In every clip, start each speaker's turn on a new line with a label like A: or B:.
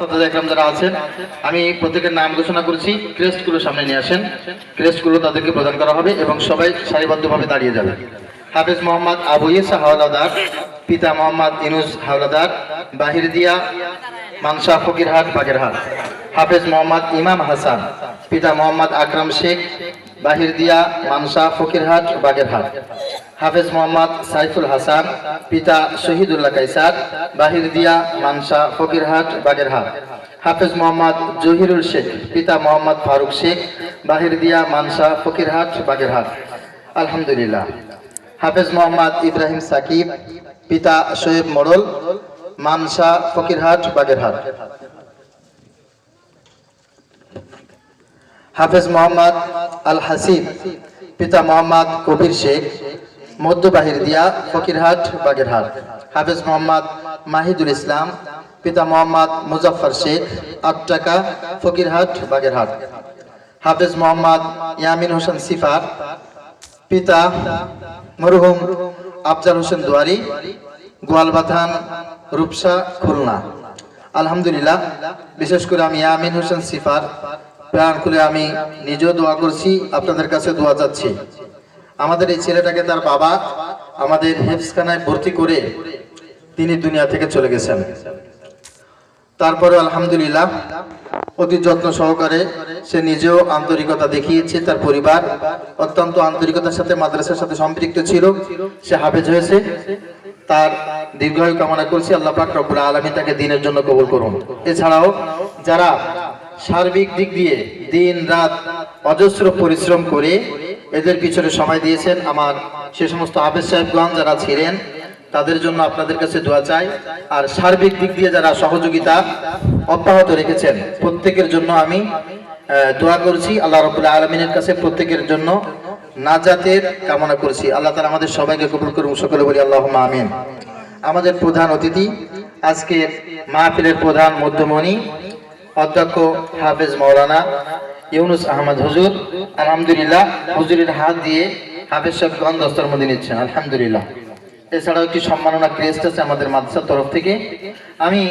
A: যারা আছেন, আমি প্রত্যেকের নাম ঘোষণা করেছি, ক্রেস্টগুলো সামনে নিয়ে আসেন। ক্রেস্টগুলো তাদেরকে প্রদান করা হবে এবং সবাই সারিবদ্ধভাবে দাঁড়িয়ে যাবে। হাফেজ মোহাম্মদ আবু ইসা হাওলাদার, পিতা মোহাম্মদ ইনুস হাওলাদার, বাহির দিয়া মানসা ফকিরহাট বাগেরহাট হাফেজ মোহাম্মদ ইমাম হাসান, পিতা মোহাম্মদ আকরাম শেখ, বাহির দিয়া মানসা ফকিরহাট বাগেরহাট হাফেজ মোহাম্মদ সাইফুল হাসান, পিতা শহীদুল্লাহ কাইসার, বাহির দিয়া মানসা ফকিরহাট, বাগেরহাট। হাফেজ মোহাম্মদ জহিরুল শেখ, পিতা মোহাম্মদ ফারুক শেখ, বাহির দিয়া মানসা ফকিরহাট, বাগেরহাট। আলহামদুলিল্লাহ। হাফেজ মোহাম্মদ ইব্রাহিম সাকিব, পিতা শোয়েব মোড়ল, মানসা ফকিরহাট, বাগেরহাট। হাফেজ মোহাম্মদ আল হাসিব, পিতা মোহাম্মদ কবির শেখ মধ্যবাহির দিয়া ফকিরহাট, বাগেরহাট। হাফেজ মোহাম্মদ মাহিদুল ইসলাম, পিতা মোহাম্মদ মুজফর শেখ আটটাকা ফকিরহাট, বাগেরহাট। হাফেজ মোহাম্মদ ইয়ামিন হোসেন সিফার পিতা মরহুম আফজাল হোসেন দুয়ারি, গোয়ালবাথান, রূপসা, খুলনা। আলহামদুলিল্লাহ, বিশেষ করে আমি ইয়ামিন হোসেন সিফার প্রাণ খুলে আমি নিজেও দোয়া করছি, আপনাদের কাছে দোয়া চাচ্ছি। আমাদের এই ছেলেটাকে তার বাবা আমাদের হেফসখানায় ভর্তি করে তিনি দুনিয়া থেকে চলে গেছেন। তারপরে আলহামদুলিল্লাহ অতি যত্ন সহকারে সে নিজেও আন্তরিকতা দেখিয়েছে, তার পরিবার অত্যন্ত আন্তরিকতার সাথে, মাদ্রাসার সাথে সম্পৃক্ত ছিল, সে হাফেজ হয়েছে। তার দীর্ঘায়ু কামনা করছি, আল্লাহ পাক রব্বুল আলামিন তাকে দিনের জন্য কবুল করুন। এছাড়াও যারা সার্বিক দিক দিয়ে দিন রাত অজস্র পরিশ্রম করে এদের পিছনে সময় দিয়েছেন আমার সে সমস্ত হাফেজ সাহেবগঞ্জ যারা ছিলেন, তাদের জন্য আপনাদের কাছে দোয়া চাই। আর সার্বিক দিক দিয়ে যারা সহযোগিতা অব্যাহত রেখেছেন, প্রত্যেকের জন্য আমি দোয়া করছি। আল্লাহ রবুল্লাহ আলমিনের কাছে প্রত্যেকের জন্য নাজাতের কামনা করছি। আল্লাহ তালা আমাদের সবাইকে কবুল করুন সকলে বলি আল্লাহ আমিন। আমাদের প্রধান অতিথি আজকে মাহফিলের প্রধান মধ্যমণি, অধ্যক্ষ হাফেজ মৌলানা ইউনুস আহমদ হুজুর, আলহামদুলিল্লাহ, হুজুরের হাত দিয়ে হাফেজ সাহেবগঞ্জ দস্তর মধ্যে নিচ্ছেন, আলহামদুলিল্লাহ। এছাড়াও একটি সম্মাননা ক্রেস্ট আছে আমাদের মাদ্রাসার তরফ থেকে? আমি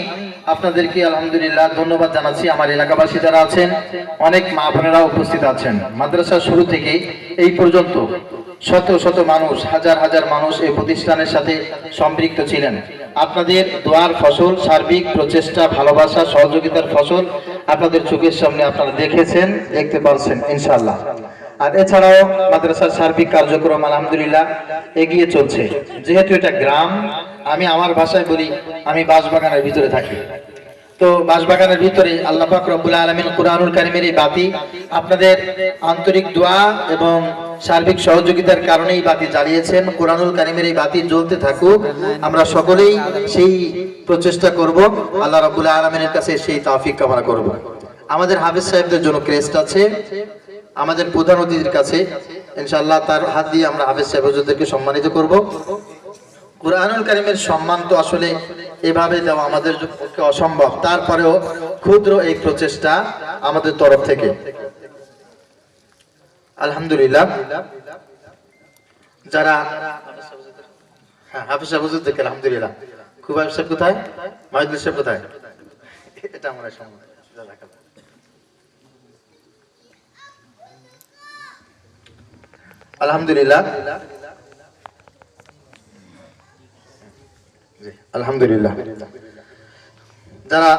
A: আপনাদেরকে আলহামদুলিল্লাহ ধন্যবাদ জানাচ্ছি আমার এলাকাবাসী যারা আছেন, অনেক মা বোনেরা উপস্থিত আছেন। মাদ্রাসা শুরু থেকে এই পর্যন্ত শত শত মানুষ, হাজার হাজার মানুষ এই প্রতিষ্ঠানের সাথে সম্পৃক্ত ছিলেন। আপনাদের দোয়ার ফসল, সার্বিক প্রচেষ্টা, ভালোবাসা, সহযোগিতার ফসল আপনাদের চোখের সামনে আপনারা দেখেছেন, দেখতে পারছেন ইনশাল্লাহ আর এছাড়াও মাদ্রাসার সার্বিক কার্যক্রম, আলহামদুলিল্লাহ, এগিয়ে চলছে। যেহেতু এটা গ্রাম, আমি আমার ভাষায় বলি, আমি বাঁশবাগানের ভিতরে থাকি। তো বাঁশবাগানের ভিতরে আল্লাহ পাক রব্বুল আলমিন কুরআনুল কারিমের এই বাতি আপনাদের আন্তরিক দোয়া এবং সার্বিক সহযোগিতার কারণে এই বাতি জ্বালিয়েছেন। কোরআনুল কারিমের এই বাতি জ্বলতে থাকুক। আমরা সকলেই সেই প্রচেষ্টা করব। আল্লাহ রাব্বুল আলমিনের কাছে সেই তৌফিক কামনা করব। আমাদের হাফিজ সাহেবদের জন্য ক্রেস্ট আছে। আমাদের প্রধান অতিথির কাছে ইনশাআল্লাহ তার হাত দিয়ে আমরা হাফেজ সাহেব সম্মানিত করব। কোরআনুল কারিমের সম্মান তো আসলে এভাবে দেওয়া আমাদের পক্ষে অসম্ভব। তারপরেও ক্ষুদ্র এই প্রচেষ্টা আমাদের তরফ থেকে। আলহামদুলিল্লাহ। যারা হ্যাঁ হাফিজ সাহেব সাহেব কোথায়? মাহিদুল সাহেব কোথায়? এটা আমার সম্মান আলহামদুলিল্লাহ। আলহামদুলিল্লাহ। যারা